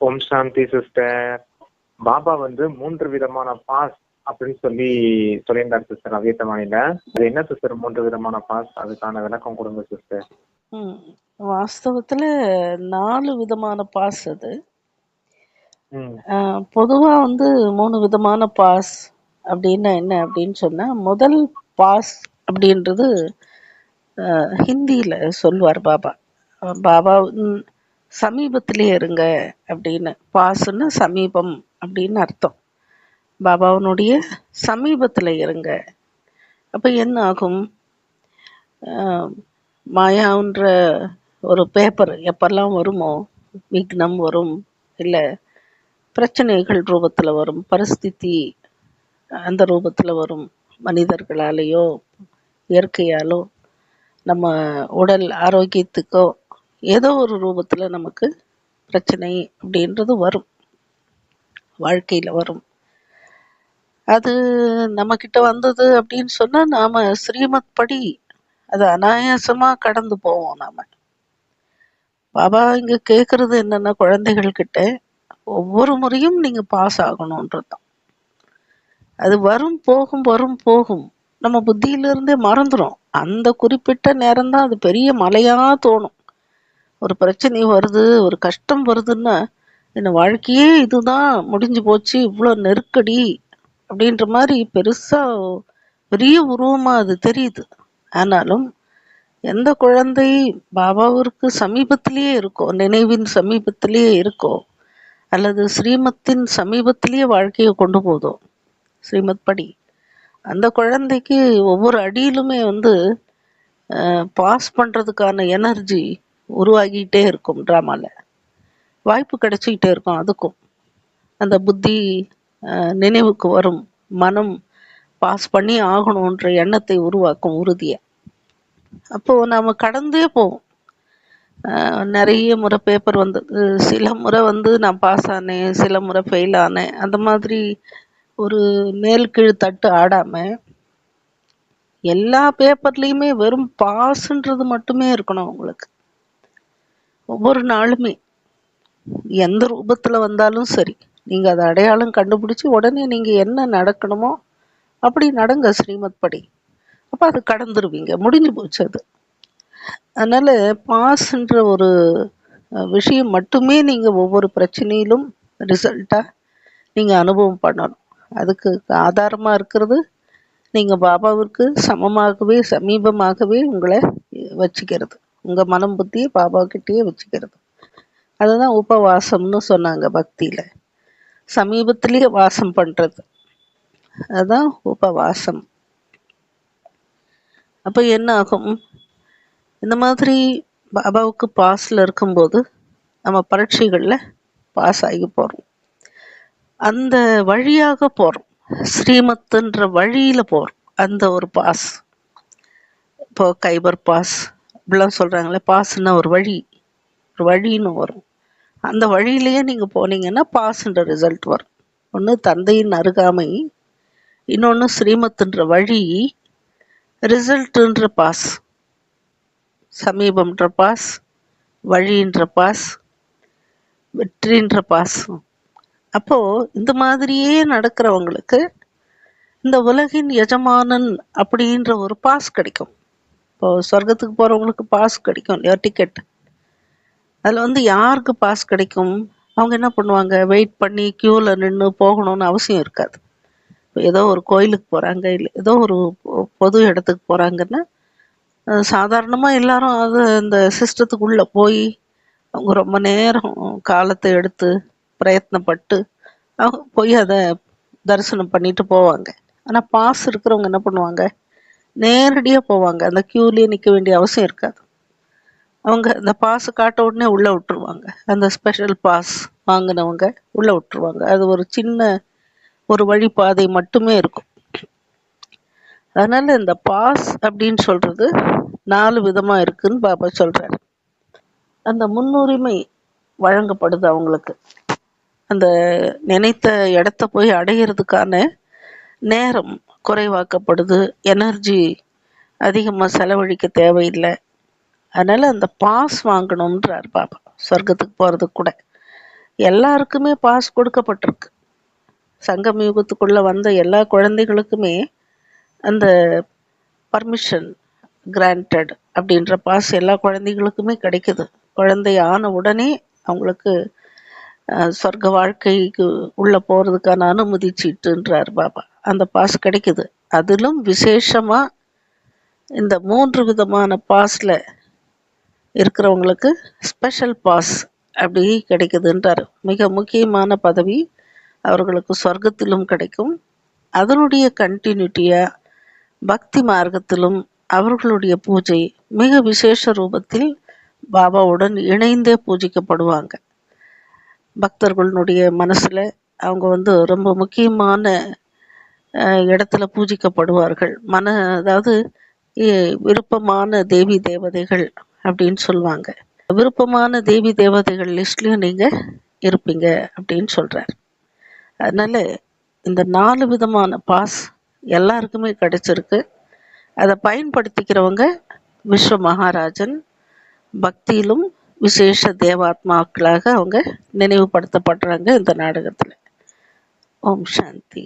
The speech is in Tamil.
ஓம் சாந்தி சிஸ்டர் பாபா வந்து மூன்று விதமான பாஸ் அப்படின்னு சொல்லி சொல்லியிருந்தார் சிஸ்டர் அவ்வியத்தமானில அது என்ன சிஸ்டர் மூன்று விதமான பாஸ் அதுக்கான விளக்கம் கொடுங்க சிஸ்டர். வாஸ்தவத்துல 4 விதமான பாஸ் அது. பொதுவா வந்து 3 விதமான பாஸ் அப்டின்னா என்ன அப்டின்னு சொன்னா, முதல் பாஸ் அப்டின்றது அ ஹிந்தியில சொல்வார் பாபா. பாபா சமீபத்திலே இருங்க அப்படின்னு பாசுன்னா சமீபம் அப்படின்னு அர்த்தம். பாபாவனுடைய சமீபத்தில் இருங்க. அப்போ என்ன ஆகும்? அ மாயான்ற ஒரு பேப்பர் எப்பெல்லாம் வருமோ, விக்னம் வரும், இல்லை பிரச்சனைகள் ரூபத்தில் வரும், பரிஸ்தித்தி அந்த ரூபத்தில் வரும். மனிதர்களாலேயோ, இயற்கையாலோ, நம்ம உடல் ஆரோக்கியத்துக்கோ, ஏதோ ஒரு ரூபத்தில் நமக்கு பிரச்சனை அப்படின்றது வரும். வாழ்க்கையில் வரும். அது நம்மக்கிட்ட வந்தது அப்படின்னு சொன்னால் நாம் ஸ்ரீமத் படி அது அனாயாசமாக கடந்து போவோம் நாம் பாபா இங்கே கேட்குறது என்னென்ன குழந்தைகள்கிட்ட ஒவ்வொரு முறையும் நீங்கள் பாஸ் ஆகணுன்றது தான். அது வரும், போகும், வரும், போகும். நம்ம புத்தியிலிருந்தே இருந்தே அந்த குறிப்பிட்ட நேரம் தான் அது பெரிய மலையாக தோணும். ஒரு பிரச்சனை வருது, ஒரு கஷ்டம் வருதுன்னா, இந்த வாழ்க்கையே இதுதான் முடிஞ்சு போச்சு, இவ்வளோ நெருக்கடி அப்படின்ற மாதிரி பெருசாக பெரிய உருவமாக அது தெரியுது. ஆனாலும், எந்த குழந்தை பாபாவிற்கு சமீபத்திலேயே இருக்கோ, நினைவின் சமீபத்திலேயே இருக்கோ, அல்லது ஸ்ரீமத்தின் சமீபத்திலேயே வாழ்க்கையை கொண்டு போதோ, ஸ்ரீமத் படி, அந்த குழந்தைக்கு ஒவ்வொரு அடியிலுமே வந்து பாஸ் பண்ணுறதுக்கான எனர்ஜி உருவாகிட்டே இருக்கும் ட்ராமாவில் வாய்ப்பு கிடைச்சிக்கிட்டே இருக்கும் அதுக்கும். அந்த புத்தி நினைவுக்கு வரும். மனம் பாஸ் பண்ணி ஆகணுன்ற எண்ணத்தை உருவாக்கும் உறுதியை அப்போ நாம கடந்தே போவோம். நிறைய முறை பேப்பர் வந்தது. சில முறை வந்து நான் பாஸ் ஆனேன், சில முறை ஃபெயில் ஆனேன். அந்த மாதிரி ஒரு மேல் கீழ் தட்டு ஆடாம, எல்லா பேப்பர்லேயுமே வெறும் பாஸ்ன்றது மட்டுமே இருக்கணும் உங்களுக்கு. ஒவ்வொரு நாளுமே. எந்த ரூபத்தில் வந்தாலும் சரி, நீங்கள் அதை அடையாளம் கண்டுபிடிச்சி உடனே நீங்கள் என்ன நடக்கணுமோ, அப்படி நடங்க ஸ்ரீமத் படி. அப்போ அது கடந்துருவீங்க. முடிஞ்சு போச்சு அது. அதனால் பாஸ்ன்ற ஒரு விஷயம் மட்டுமே நீங்கள் ஒவ்வொரு பிரச்சனையிலும் ரிசல்ட்டாக நீங்கள் அனுபவம் பண்ணணும். அதுக்கு ஆதாரமாக இருக்கிறது, நீங்கள் பாபாவிற்கு சமமாகவே, சமீபமாகவே உங்களை வச்சுக்கிறது. உங்க மனம், புத்தியை பாபா கிட்டேயே வச்சுக்கிறது. அதுதான் உபவாசம்னு சொன்னாங்க பக்தியில. சமீபத்திலேயே வாசம் பண்றது. அதுதான் உபவாசம். அப்ப என்ன ஆகும்? இந்த மாதிரி பாபாவுக்கு பாஸ்ல இருக்கும்போது, நம்ம பரீட்சைகள்ல பாஸ் ஆகி போறோம். அந்த வழியாக போறோம். ஸ்ரீமத்துன்ற வழியில போறோம். அந்த ஒரு பாஸ். இப்போ கைபர் பாஸ் இப்படிலாம் சொல்கிறாங்களே பாஸ்ன்னா ஒரு வழி. ஒரு வழின்னு வரும். அந்த வழியிலேயே நீங்கள் போனீங்கன்னா, பாஸ்ன்ற ரிசல்ட் வரும். ஒன்று தந்தையின் அருகாமை, இன்னொன்று ஸ்ரீமத்துன்ற வழி, ரிசல்ட்டுன்ற பாஸ். சமீபம்ன்ற பாஸ், வழின்ற பாஸ், வெற்றின்ற பாஸ். அப்போது இந்த மாதிரியே நடக்கிறவங்களுக்கு, இந்த உலகின் எஜமானன் அப்படின்ற ஒரு பாஸ் கிடைக்கும். இப்போ சொர்க்கத்துக்கு போறவங்களுக்கு பாஸ் கிடைக்கும் இல்லையா? டிக்கெட். அதில் வந்து யாருக்கு பாஸ் கிடைக்கும்? அவங்க என்ன பண்ணுவாங்க? வெயிட் பண்ணி க்யூவில் நின்று போகணும்னு அவசியம் இருக்காது. ஏதோ ஒரு கோயிலுக்கு போகிறாங்க இல்லை ஏதோ ஒரு பொ பொது இடத்துக்கு போகிறாங்கன்னா சாதாரணமாக எல்லாரும் அது இந்த சிஸ்டத்துக்குள்ளே போய் அவங்க ரொம்ப நேரம் காலத்தை எடுத்து, பிரயத்னப்பட்டு, அவங்க போய் அதை தரிசனம் பண்ணிட்டு போவாங்க. ஆனால் பாஸ் இருக்கிறவங்க என்ன பண்ணுவாங்க? நேரடியாக போவாங்க. அந்த க்யூலேயே நிற்க வேண்டிய அவசியம் இருக்காது. அவங்க அந்த பாஸ் காட்ட உடனே உள்ளே விட்டுருவாங்க. அந்த ஸ்பெஷல் பாஸ் வாங்கினவங்க உள்ளே விட்டுருவாங்க. அது ஒரு சின்ன ஒரு வழிபாதை மட்டுமே இருக்கும். அதனால் இந்த பாஸ் அப்படின்னு சொல்கிறது நாலு விதமாக இருக்குன்னு பாபா சொல்கிறார் அந்த முன்னுரிமை வழங்கப்படுது அவங்களுக்கு. அந்த நினைத்த இடத்த போய் அடையிறதுக்கான நேரம் குறைவாக்கப்படுது. எனர்ஜி அதிகமாக செலவழிக்க தேவையில்லை அதனால் அந்த பாஸ் வாங்கணும்ன்றார் பாபா. சொர்க்கத்துக்கு போகிறதுக்கு கூட. எல்லாருக்குமே பாஸ் கொடுக்கப்பட்டிருக்கு சங்கம் யுகத்துக்குள்ளே வந்த எல்லா குழந்தைகளுக்குமே அந்த பர்மிஷன் கிராண்டட் அப்படின்ற பாஸ் எல்லா குழந்தைகளுக்குமே கிடைக்குது குழந்தை ஆன உடனே அவங்களுக்கு சொர்க்க வாழ்க்கைக்கு உள்ள போறதுக்கான அனுமதி சீட்டுன்றார் பாபா. அந்த பாஸ் கிடைக்குது. அதிலும் விசேஷமா இந்த மூன்று விதமான பாஸ்ல இருக்கிறவங்களுக்கு ஸ்பெஷல் பாஸ் அப்படி கிடைக்குதுன்றார். மிக முக்கியமான பதவி அவர்களுக்கு சொர்க்கத்திலும் கிடைக்கும். அதனுடைய கண்டினியூட்டியா பக்தி மார்க்கத்திலும் அவர்களுடைய பூஜை மிக விசேஷ ரூபத்தில் பாபாவுடன் இணைந்தே பூஜிக்கப்படுவாங்க. பக்தர்களுடைய மனசில் அவங்க வந்து ரொம்ப முக்கியமான இடத்துல பூஜிக்கப்படுவார்கள். மன அதாவது விருப்பமான தேவி தேவதைகள் அப்படின்னு சொல்லுவாங்க. விருப்பமான தேவி தேவதைகள் லிஸ்ட்லையும் நீங்கள் இருப்பீங்க அப்படின்னு சொல்கிறார் அதனால இந்த நாலு விதமான பாஸ் எல்லாருக்குமே கிடைச்சிருக்கு. அதை பயன்படுத்திக்கிறவங்க விஸ்வ மகாராஜன் பக்தியிலும் விசேஷ தேவாத்மாக்களாக அவங்க நினைவுபடுத்தப்படுறாங்க இந்த நாடகத்தில். ஓம் சாந்தி.